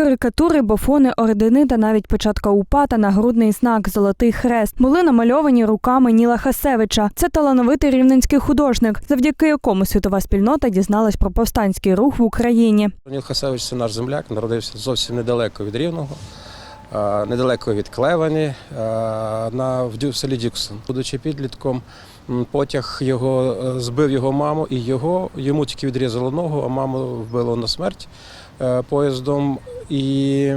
Карикатури, бофони, ордени та навіть печатка УПА та нагрудний знак Золотий хрест були намальовані руками Ніла Хасевича. Це талановитий рівненський художник, завдяки якому світова спільнота дізналась про повстанський рух в Україні. Ніл Хасевич це наш земляк, народився зовсім недалеко від Рівного, недалеко від Клевані, на, в, селі Дюксон. Будучи підлітком, потяг його е, збив його маму, і його, йому тільки відрізало ногу, а маму вбило на смерть е, поїздом. І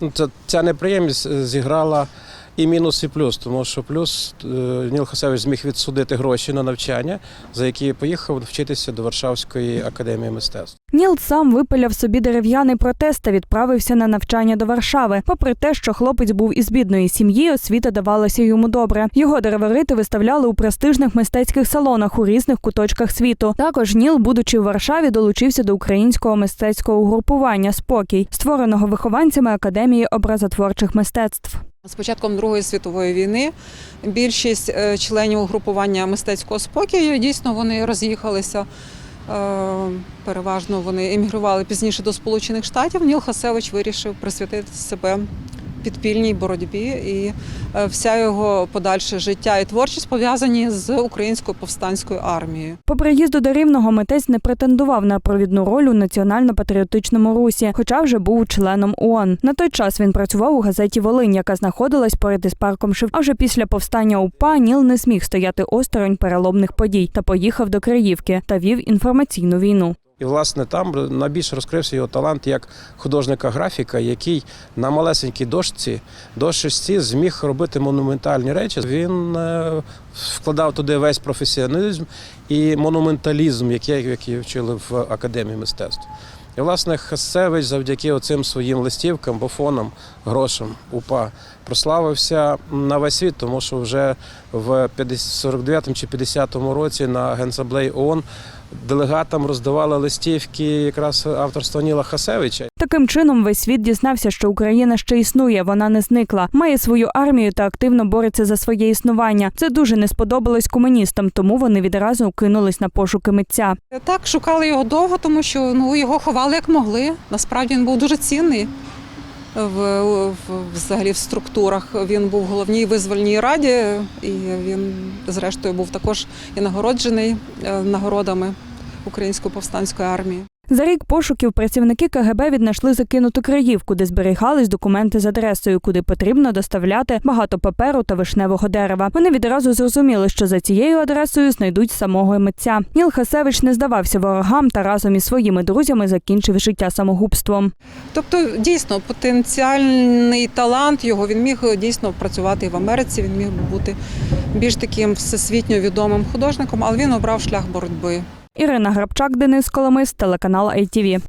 ну, ця неприємність е, зіграла і мінус, і плюс, тому що плюс е, Ніл Хасевич зміг відсудити гроші на навчання, за які поїхав вчитися до Варшавської академії мистецтв. Ніл сам випиляв собі дерев'яний протест та відправився на навчання до Варшави. Попри те, що хлопець був із бідної сім'ї, освіта давалася йому добре. Його дереварити виставляли у престижних мистецьких салонах у різних куточках світу. Також Ніл, будучи в Варшаві, долучився до українського мистецького угрупування Спокій, створеного вихованцями Академії образотворчих мистецтв. З початком Другої світової війни більшість е, членів угрупування мистецького спокою дійсно вони роз'їхалися. Е, Переважно вони емігрували пізніше до Сполучених Штатів. Ніл Хасевич вирішив присвятити себе підпільній боротьбі, і е, вся його подальше життя і творчість пов'язані з українською повстанською армією. По приїзду до Рівного митець не претендував на провідну роль у національно-патріотичному русі, хоча вже був членом ООН. На той час він працював у газеті Волинь, яка знаходилась поряд із парком Шев. А вже після повстання УПА Ніл не зміг стояти осторонь переломних подій та поїхав до Криївки та вів інформаційну війну. І власне там найбільше розкрився його талант як художника-графіка, який на малесенькій дошці, дошці зміг робити монументальні речі. Він е, вкладав туди весь професіоналізм і монументалізм, який, вчили в академії мистецтв. І, власне, Хасевич завдяки оцим своїм листівкам, бофонам, грошам УПА прославився на весь світ, тому що вже в 49 чи 50 році на Генасамблеї ООН делегатам роздавали листівки якраз авторства Ніла Хасевича. Таким чином, весь світ дізнався, що Україна ще існує, вона не зникла, має свою армію та активно бореться за своє існування. Це дуже не сподобалось комуністам, тому вони відразу кинулись на пошуки митця. Так, шукали його довго, тому що ну, його ховали як могли. Насправді він був дуже цінний. В, в взагалі в структурах він був в головній визвольній раді, і він, зрештою, був також і нагороджений е, нагородами Української повстанської армії. За рік пошуків працівники КГБ віднайшли закинуту краївку, де зберігались документи з адресою, куди потрібно доставляти багато паперу та вишневого дерева. Вони відразу зрозуміли, що за цією адресою знайдуть самого митця. Ніл Хасевич не здавався ворогам та разом із своїми друзями закінчив життя самогубством. Тобто, дійсно, потенціальний талант його він міг дійсно працювати в Америці. Він міг бути більш таким всесвітньо відомим художником, але він обрав шлях боротьби. Ірина Грабчак, Денис Коломис, телеканал ITV.